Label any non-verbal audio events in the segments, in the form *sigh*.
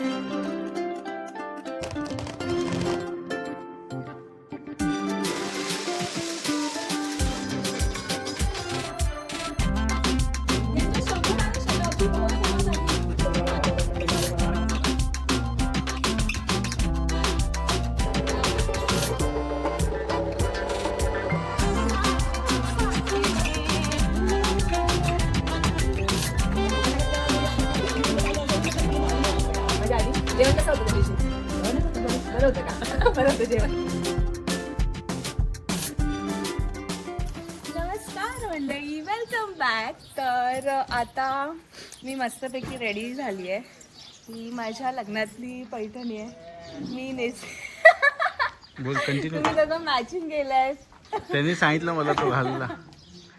माझ्या बॅक तर आता मी मस्तपैकी रेडी झाली आहे. ही माझ्या लग्नातली पैठणी आहे. मी नेस बोल कंटिन्यू तुम्ही दोघं मॅचिंग गेलाय त्यांनी सांगितलं मला तो घालला.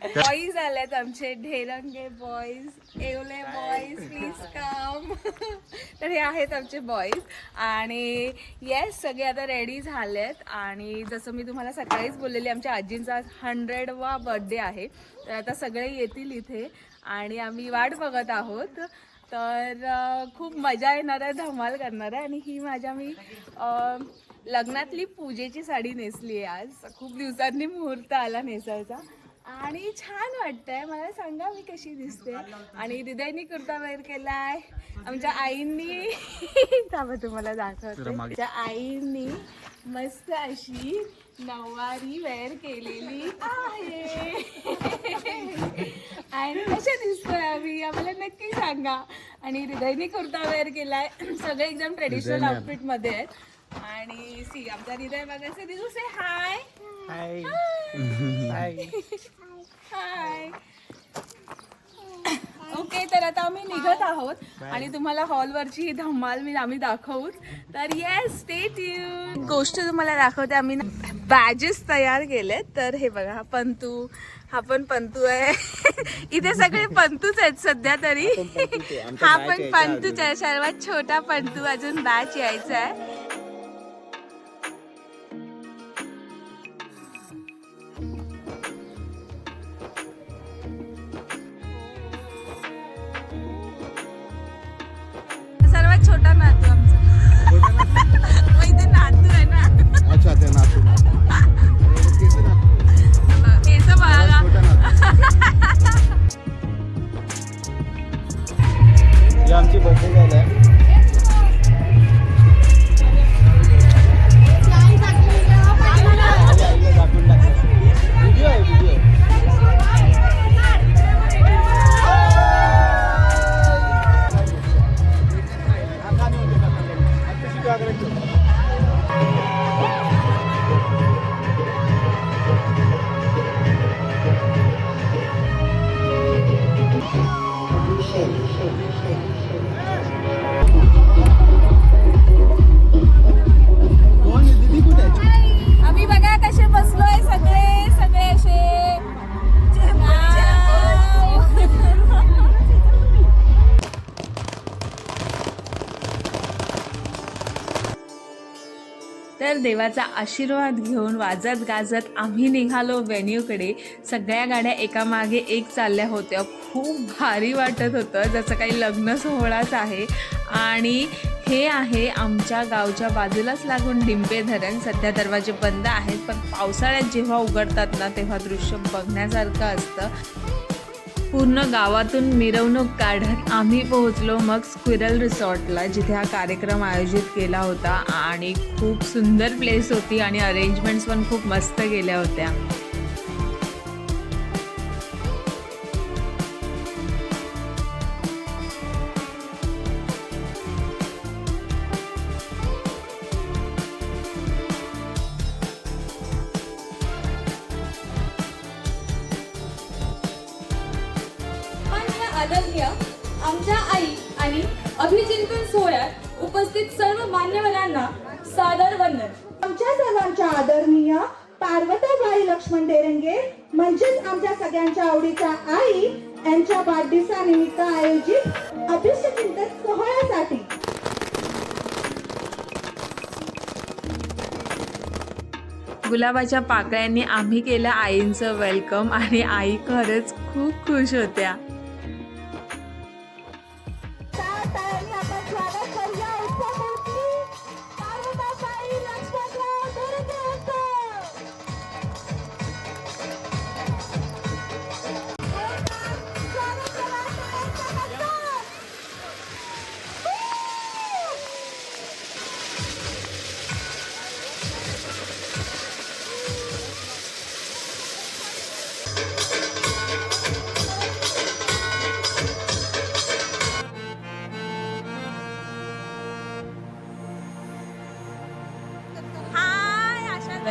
*laughs* बॉईज आलेत आमचे. Dherange boys Yewale boys please come तर हे आहेत आमचे बॉईज आणि येस सगळे आता रेडी झालेत. आणि जसं मी तुम्हाला सकाळीच बोललेली आमच्या आजींचा हंड्रेडवा बर्थडे आहे. तर आता सगळे येतील इथे. आणि आम्ही वाट बघत आहोत. तर खूप मजा येणार आहे धमाल करणार आहे. आणि ही माझ्या मी लग्नातली पूजेची साडी नेसली आहे आज. खूप दिवसांनी मुहूर्त आला नेसायचा. आणि छान वाटतंय. मला सांगा मी कशी दिसते. आणि हृदयनी कुर्ता वेअर केलाय. आमच्या आईंनी. थांबा तुम्हाला दाखवते. आमच्या आईंनी मस्त अशी नऊवारी वेअर केलेली आहे. आणि कशा दिसतोय आम्ही आम्हाला नक्की सांगा. आणि हृदयनी कुर्ता वेअर केलाय. सगळे एकदम ट्रेडिशनल. आउटफिटमध्ये आहेत. आणि सी आमचा हृदय बघायचं दिसू से हाय हाय हाय हाय ओके तर आता आम्ही निघत आहोत आणि तुम्हाला हॉलवरची ही धमाल मी आम्ही दाखवूच. तर येस स्टे ट्यून गोष्ट तुम्हाला दाखवते आम्ही बॅजेस तयार केलेत. तर हे बघा हा पंतू हा पण पंतू आहे. *laughs* इथे सगळे पंतूच आहेत सध्या तरी. हा पण पंतूच आहे. सर्वात छोटा पंतू अजून बॅच यायचा आहे. छोटा नातू आमचा. मग इथे नातू आहे ना. अच्छा ते नातू केस बघा. आमची बर्थडे झाली आहे. देवाचा आशीर्वाद घेऊन वाजत गाजत आम्ही निघालो वेन्यूकडे. सगळ्या गाड्या एकामागे एक चालल्या होत्या. खूप भारी वाटत होतं जसं काही लग्न सोहळाच आहे. आणि हे आहे आमच्या गावच्या बाजूलाच लागून डिंबे धरण. सध्या दरवाजे बंद आहेत पण पावसाळ्यात जेव्हा उघडतात ना तेव्हा दृश्य बघण्यासारखं असतं. पूर्ण गावातून मिरवणूक काढत आम्ही पोहोचलो मग स्क्विरल रिसॉर्टला जिथे हा कार्यक्रम आयोजित केला होता. आणि खूप सुंदर प्लेस होती आणि अरेंजमेंट्स पण खूप मस्त केल्या होत्या. सोहळ्यात उपस्थित सर्व मान्यवरांना सादर वंदन. आमच्या सर्वांच्या आदरणीय पार्वताबाई लक्ष्मण डेरंगे म्हणजेच आमच्या सगळ्यांच्या आवडीच्या आई यांच्या वाढदिवसानिमित्त आयोजित अभिषेचिंतन सोहळ्यासाठी. गुलाबाच्या पाकळ्यांनी आम्ही केलं आईंचं वेलकम आणि आई खरंच खूप खुश होत्या.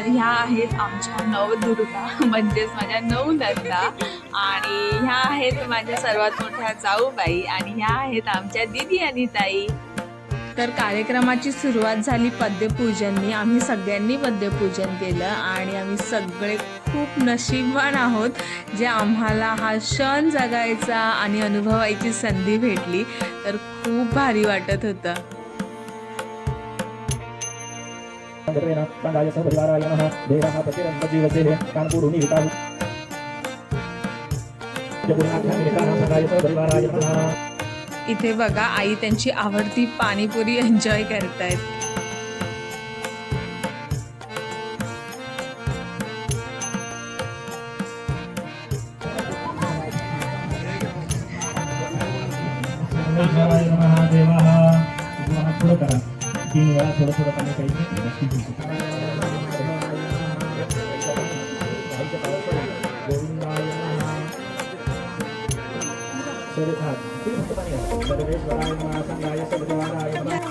तर ह्या आहेत आमच्या नवदुर्गा *laughs* म्हणजेच माझ्या नऊ नंदा. आणि ह्या आहेत माझ्या सर्वात मोठ्या जाऊबाई आणि ह्या आहेत आमच्या दिदी आणि ताई. तर कार्यक्रमाची सुरुवात झाली पद्यपूजननी. आम्ही सगळ्यांनी पद्यपूजन केलं आणि आम्ही सगळे खूप नशीबवान आहोत जे आम्हाला हा क्षण जगायचा आणि अनुभवायची संधी भेटली. तर खूप भारी वाटत होतं. सर्वेण पण्डाय सपरिवाराय नमः। देवः प्रतिरन्तजीवसेः कानपुरुनि विताहु जगुनाथानिकाः पण्डाय नमः। इथे बघा आई त्यांची आवडती पाणीपुरी एन्जॉय करतायत. तीन वेळा थोडं थोडं पाणी प्यायचं गोविंदाय नमः सर्वेश्वराय नमः संगाय सपरिवाराय नमः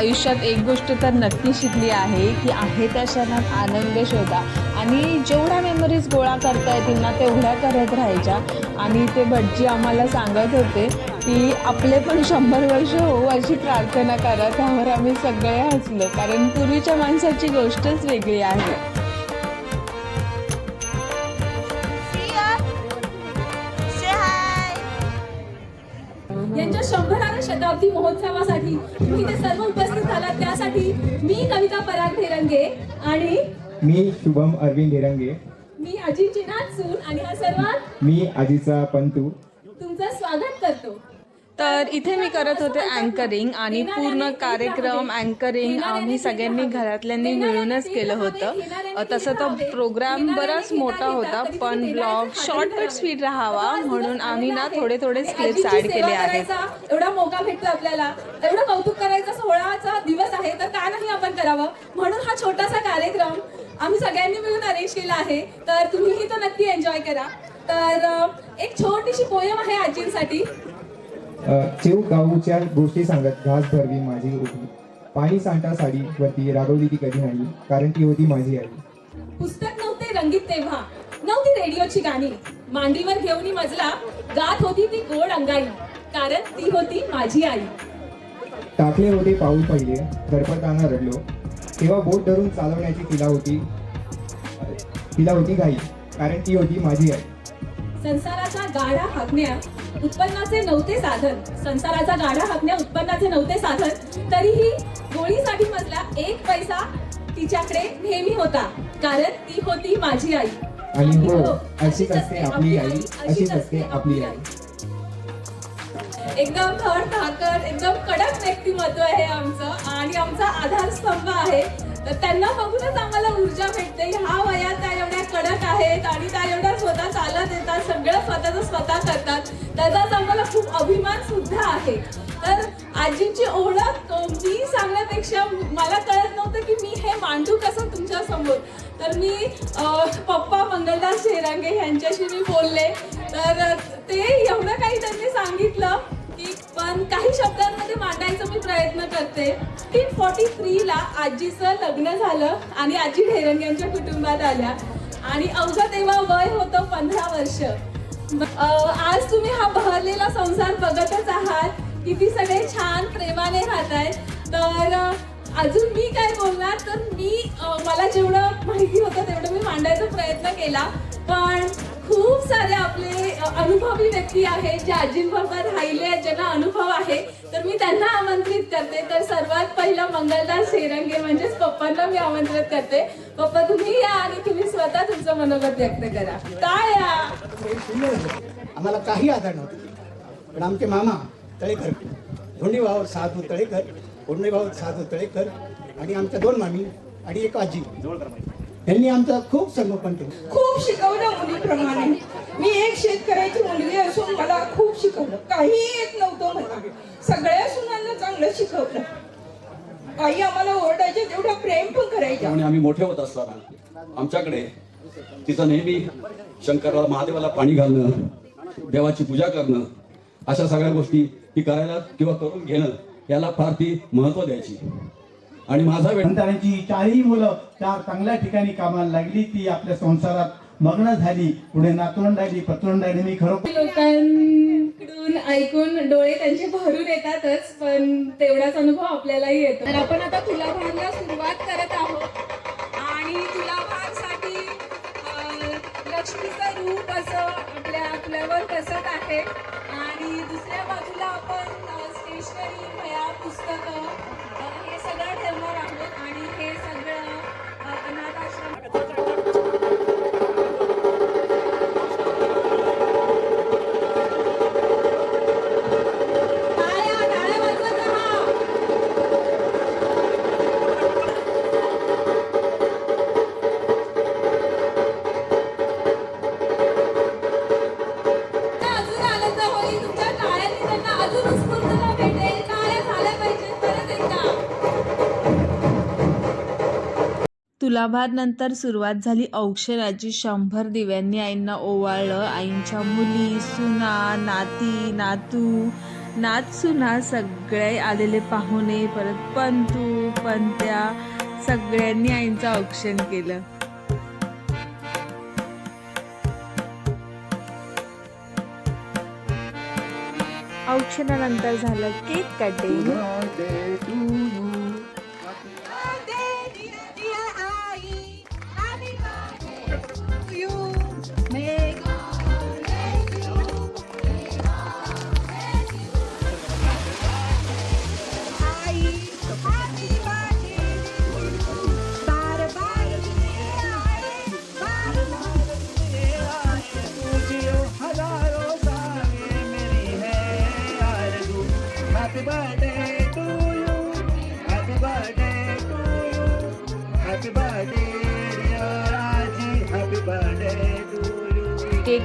आयुष्यात एक गोष्ट तर नक्की शिकली आहे की आहे त्या क्षणात आनंद शोधा. आणि जेवढ्या मेमरीज गोळा करता येतील ना तेवढ्या करत राहायच्या. आणि ते भटजी आम्हाला सांगत होते की आपले पण शंभर वर्ष होऊ अशी प्रार्थना करा त्यावर आम्ही सगळे हसलो कारण पूर्वीच्या माणसाची गोष्टच वेगळी आहे. यांच्या शंभराव्या शताब्दी महोत्सवासाठी तुम्ही ते सर्व उपस्थित झालात त्यासाठी मी कविता पराग धेरंगे आणि मी शुभम अरविंद हिरंगे मी अजिंची नाचून आणि हा सर्वात मी आजीचा पंतू. तुमचं स्वागत करतो. तर इथे मी करत होते अँकरिंग आणि पूर्ण कार्यक्रम अँकरिंग आम्ही सगळ्यांनी घरातल्यांनी मिळूनच केलं होतं. तसं तो प्रोग्राम बराच मोठा होता पण ब्लॉग शॉर्ट बट स्वीट राहावा म्हणून आम्ही ना थोडे थोडे ॲड सेवा केले आहेत. एवढा मौका भेटतो आपल्याला. एवढं कौतुक करायचा सोहळाचा दिवस आहे तर का नाही आपण करावं? म्हणून हा छोटासा कार्यक्रम आम्ही सगळ्यांनी मिळून अरेंज केला आहे. तर तुम्हीही तो नक्की एन्जॉय करा. तर एक छोटीशी पोयम आहे आजींसाठी. चिव गाऊच्या गोष्टी सांगत घास भरवी माझी उठली पाणी सांडता साडी वरती रागवली ती कधी नाही कारण ती होती माझी आई. पुस्तक नव्हते रंगीत तेव्हा. नव्हती रेडिओची गाणी. मांडीवर घेऊन मजला गात होती ती गोड अंगाई कारण ती होती माझी आई. टाकले होते पाऊल पहिले धडपडताना रडलो. तेव्हा बोट धरून चालवण्याची तिला होती तिला होती घाई कारण ती होती माझी आई. संसाराचा गाडा हाकण्या उत्पन्नाचे नव्हते साधन. संसाराचा गाडा हाकण्या उत्पन्नाचे नव्हते साधन. तरीही गोळीसाठी मजला एक पैसा तिच्याकडे नेहमी होता. कारण ती होती माझी आई. आणि हो अशीच असते आपली आई अशीच असते आपली आई. एकदम थड धाकड एकदम कडक व्यक्तिमत्व आहे आमचं आणि आमचा आधारस्तंभ आहे. तर त्यांना बघूनच आम्हाला ऊर्जा भेटते. ह्या वयात त्या एवढ्या कडक आहेत आणि त्या एवढ्या स्वतः चालत येतात सगळं स्वतःचं स्वतः करतात. त्याचाच आम्हाला खूप अभिमान सुद्धा आहे. तर आजींची ओळख मी सांगण्यापेक्षा मला कळत नव्हतं की मी हे मांडू कसं तुमच्यासमोर. तर मी पप्पा मंगलदास शेरांगे यांच्याशी मी बोलले. तर ते एवढं काही त्यांनी सांगितलं. पण काही शब्दांमध्ये मांडायचा मी प्रयत्न करते. एटीन फॉर्टी थ्रीला आजीचं लग्न झालं आणि आजी ढेरंग यांच्या कुटुंबात आल्या. आणि अवघं तेव्हा वय होतं पंधरा वर्ष. आज तुम्ही हा बहरलेला संसार बघतच आहात. किती सगळे छान प्रेमाने राहत आहेत तर अजून मी काय बोलणार? तर मी मला जेवढं माहिती होतं तेवढं मी मांडायचा प्रयत्न केला. पण खूप सारे आपले अनुभवी व्यक्ती आहेत जे आजींबरोबर राहिले आहेत ज्यांना अनुभव आहे. तर मी त्यांना आमंत्रित करते. तर सर्वात पहिलं मंगलदास शेरंगे म्हणजेच पप्पांना मी आमंत्रित करते. पप्पा तुम्ही या आणि तुम्ही स्वतः तुमचं मनोगत व्यक्त करा. काय आम्हाला काही आधार नव्हता. पण आमचे मामा तळेकर धोंडी भाऊ साधू तळेकर धोंडी भाऊ साधू तळेकर आणि आमच्या दोन मामी आणि एक आजी. ह्यांनी आमचं खूप संगोपन केलं. खूप शिकवलं मुलीप्रमाणे. मी एक शेतकऱ्याची मुलगी असून मला खूप शिकवलं. काहीही येत नव्हतं मला. सगळ्या सुनांना चांगलं शिकवलं. आई आम्हाला ओरडायचे तेवढं प्रेम पण करायच्या त्यामुळे आम्ही मोठे होत असताना आमच्याकडे तिचं नेहमी शंकराला महादेवाला पाणी घालणं देवाची पूजा करणं अशा सगळ्या गोष्टी ती करायला किंवा करून घेणं याला फार ती महत्त्व द्यायची. आणि माझा संतानाची चारही मुलं चार चांगल्या ठिकाणी कामाला लागली. ती आपल्या संसारात मग्न झाली पुढे नातवंड राहिली पतवंड मी खरोखर लोकांकडून ऐकून डोळे त्यांचे भरून येतातच पण तेवढाच अनुभव आपल्यालाही येतो. तर आपण आता तुलाभारला सुरुवात करत आहोत. आणि तुलाभारसाठी अं, लक्ष्मीचं रूप असं आपल्या आपल्यावर कसत आहे. आणि दुसऱ्या बाजूला आपण स्टेशनरी वह्या पुस्तकं तुलाभारनंतर सुरुवात झाली औक्षराची शंभर दिव्यांनी आईंना ओवाळलं. आईंच्या मुली सुना नाती नातू. नात सुना सगळे आलेले पाहुणे परत पंतू पंत्या. सगळ्यांनी आईंचं औक्षण केलं. औक्षणानंतर झालं केक कटिंग.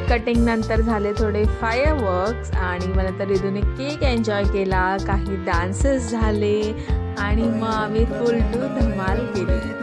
कटिंग नंतर झाले थोडे फायरवर्क्स आणि मला तर रिदूने केक एन्जॉय केला. काही डान्सेस झाले आणि मग आम्ही फुल टू धमाल केली.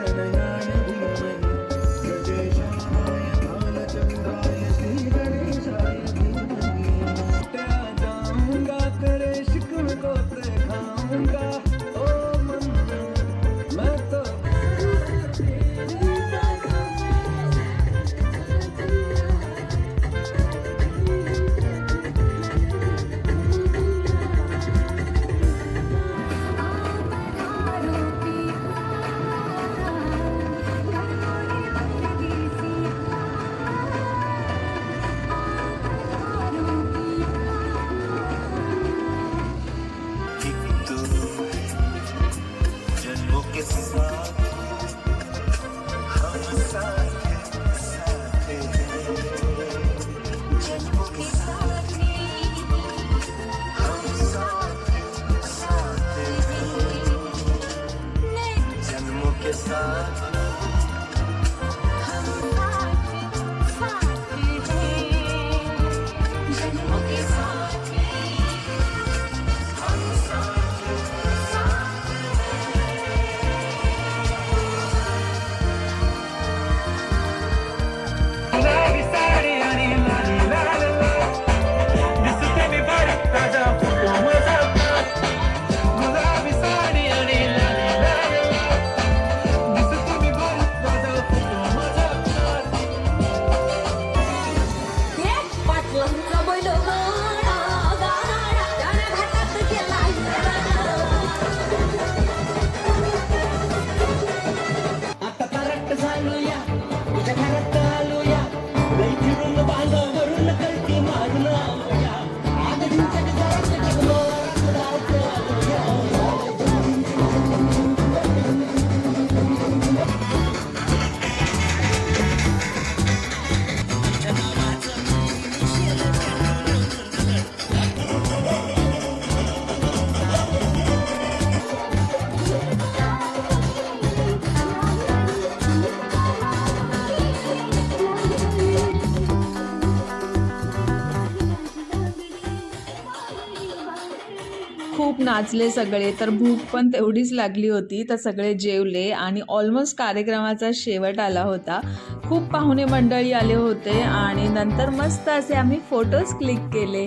नाचले सगळे तर भूक पण तेवढीच लागली होती तर सगळे जेवले आणि ऑलमोस्ट कार्यक्रमाचा शेवट आला होता. खूप पाहुणे मंडळी आले होते आणि नंतर मस्त असे आम्ही फोटोज क्लिक केले.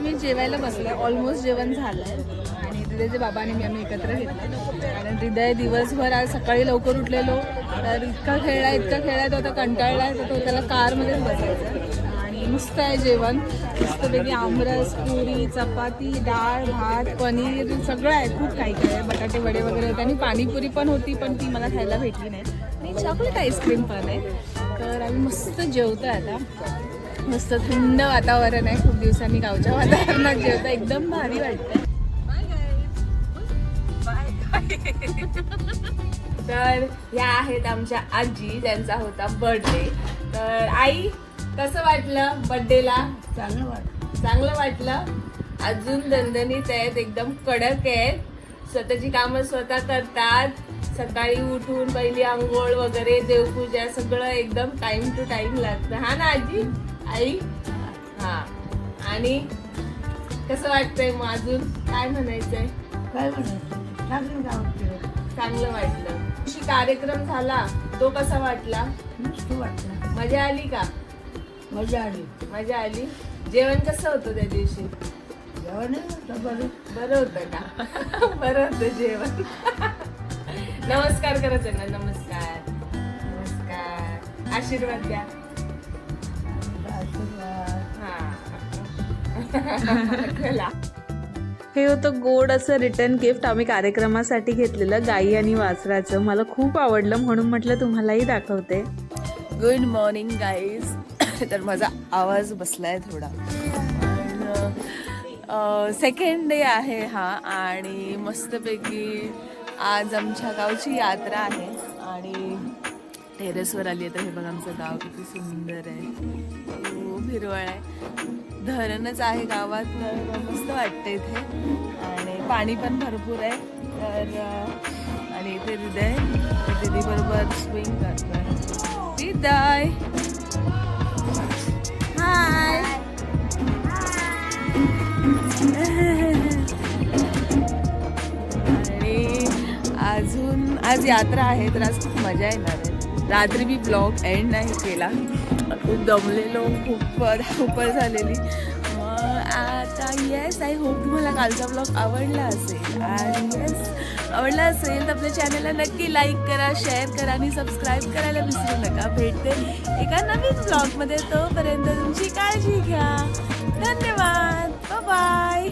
आम्ही जेवायला बसलोय. ऑलमोस्ट जेवण झालंय. आणि हृदयचे बाबा आणि मी आम्ही एकत्र घेतलं आणि हृदय दिवसभर आज सकाळी लवकर उठलेलो. तर इतका खेळला इतका खेळला तो आता कंटाळलाय तर तो त्याला कारमध्येच बसायचा आणि मस्त आहे जेवण. मस्तपैकी आमरस पुरी चपाती डाळ भात पनीर सगळं आहे खूप काही काही आहे. बटाटे वडे वगैरे होते. आणि पाणीपुरी पण होती पण ती मला खायला भेटली नाही. आणि चॉकलेट आईस्क्रीम पण आहे. तर आम्ही मस्त आहे आता. मस्त थंड वातावरण आहे. खूप दिवसांनी गावच्या वातावरणात जेवता एकदम भारी वाटतं *laughs* तर ह्या आहेत आमच्या आजी त्यांचा होता बर्थडे तर आई कसं वाटलं बर्थडेला चांगलं वाटलं. चांगलं वाटलं? अजून दणदणीत आहेत एकदम कडक आहेत. स्वतःची कामं स्वतः करतात. सकाळी उठून पहिली आंघोळ वगैरे देवपूजा सगळं एकदम टाइम टू टाइम लागतं. हा ना आजी? आई? हा. आणि कसं वाटतंय मग अजून? काय म्हणायचंय? काय म्हणायचं चांगलं वाटलं. दिवशी कार्यक्रम झाला तो कसा वाटला? मस्त वाटलं. मजा आली का? मजा आली. मजा आली. जेवण कसं होतं त्या दिवशी? जेवण बरं. बरं होतं का? *laughs* बरं होतं जेवण. *laughs* नमस्कार करा त्यांना नमस्कार. नमस्कार. आशीर्वाद द्या. हा *laughs* हे होतं गोड असं रिटर्न गिफ्ट आम्ही कार्यक्रमासाठी घेतलेलं गाई आणि वासराचं. मला खूप आवडलं म्हणून म्हटलं तुम्हालाही दाखवते. गुड मॉर्निंग गाईज तर माझा आवाज बसलाय थोडा. सेकंड डे आहे हा आणि मस्तपैकी आज आमच्या गावची यात्रा आहे आणि टेरेसवर आली आहे. तर हे बघा आमचं गाव किती सुंदर आहे. खूप हिरवळ आहे. धरणच आहे गावात मस्त वाटतं इथे. आणि पाणी पण भरपूर आहे. तर आणि इथे हृदय दीदी बरोबर स्विंग करतोय. हृदय हाय आणि अजून आज यात्रा आहे तर आज खूप मजा येणार आहे. रात्री मी ब्लॉग एंड नाही केला. खूप दमलेलो खूप धावपळ झालेली. मग आता येस आय होप तुम्हाला कालचा ब्लॉग आवडला असेल. आणि येस आवडला असेल तर आपल्या चॅनलला नक्की लाईक करा शेअर करा आणि सबस्क्राईब करायला विसरू नका. भेटते एका नवीन ब्लॉगमध्ये तोपर्यंत तुमची काळजी घ्या. धन्यवाद. बाय